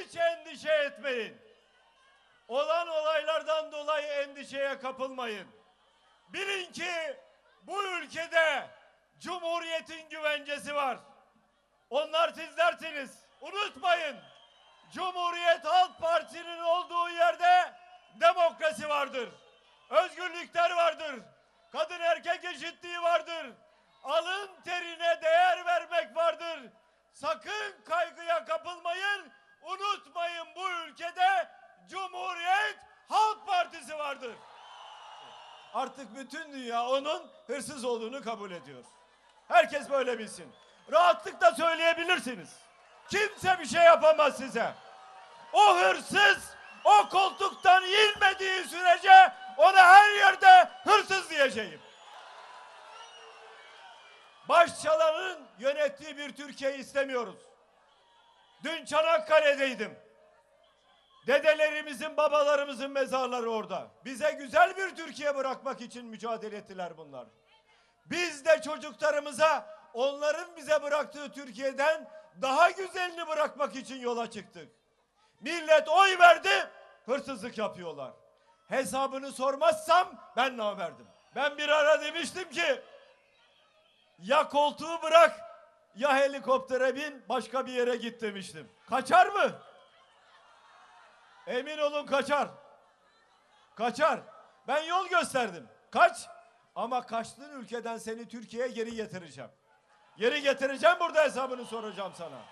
Hiç endişe etmeyin. Olan olaylardan dolayı endişeye kapılmayın. Bilin ki bu ülkede Cumhuriyet'in güvencesi var. Onlar sizlersiniz. Unutmayın. Cumhuriyet Halk Partisi'nin olduğu yerde demokrasi vardır. Özgürlükler vardır. Kadın erkek eşitliği vardır. Alın terine değer vermek vardır. Sakın kaygıya kapılmayın. Unutmayın bu ülkede Cumhuriyet Halk Partisi vardır. Artık bütün dünya onun hırsız olduğunu kabul ediyor. Herkes böyle bilsin. Rahatlıkla söyleyebilirsiniz. Kimse bir şey yapamaz size. O hırsız o koltuktan inmediği sürece ona her yerde hırsız diyeceğim. Başçalarının yönettiği bir Türkiye istemiyoruz. Dün Çanakkale'deydim. Dedelerimizin, babalarımızın mezarları orada. Bize güzel bir Türkiye bırakmak için mücadele ettiler bunlar. Biz de çocuklarımıza onların bize bıraktığı Türkiye'den daha güzelini bırakmak için yola çıktık. Millet oy verdi, hırsızlık yapıyorlar. Hesabını sormazsam ben verdim. Ben bir ara demiştim ki ya koltuğu bırak ya helikoptere bin başka bir yere git demiştim. Kaçar mı? Emin olun kaçar. Kaçar. Ben yol gösterdim. Kaç. Ama kaçtığın ülkeden seni Türkiye'ye geri getireceğim. Geri getireceğim burada hesabını soracağım sana.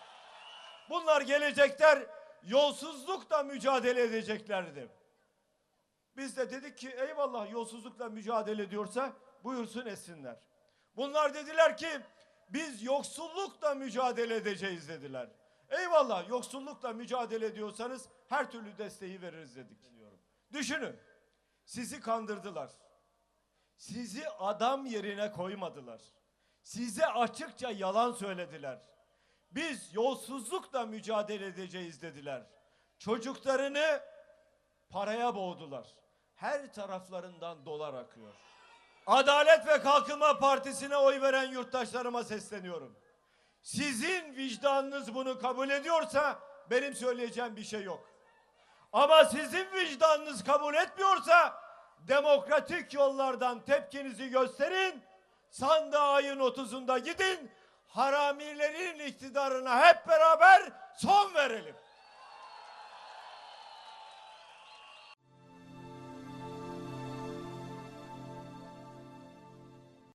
Bunlar gelecekler yolsuzlukla mücadele edeceklerdi. Biz de dedik ki eyvallah yolsuzlukla mücadele ediyorsa buyursun etsinler. Bunlar dediler ki biz yoksullukla mücadele edeceğiz dediler. Eyvallah yoksullukla mücadele ediyorsanız her türlü desteği veririz dedik. Düşünün sizi kandırdılar. Sizi adam yerine koymadılar. Size açıkça yalan söylediler. Biz yolsuzlukla mücadele edeceğiz dediler. Çocuklarını paraya boğdular. Her taraflarından dolar akıyor. Adalet ve Kalkınma Partisi'ne oy veren yurttaşlarıma sesleniyorum. Sizin vicdanınız bunu kabul ediyorsa benim söyleyeceğim bir şey yok. Ama sizin vicdanınız kabul etmiyorsa demokratik yollardan tepkinizi gösterin. Sandığa ayın 30'unda gidin. Haramilerin iktidarına hep beraber son verelim.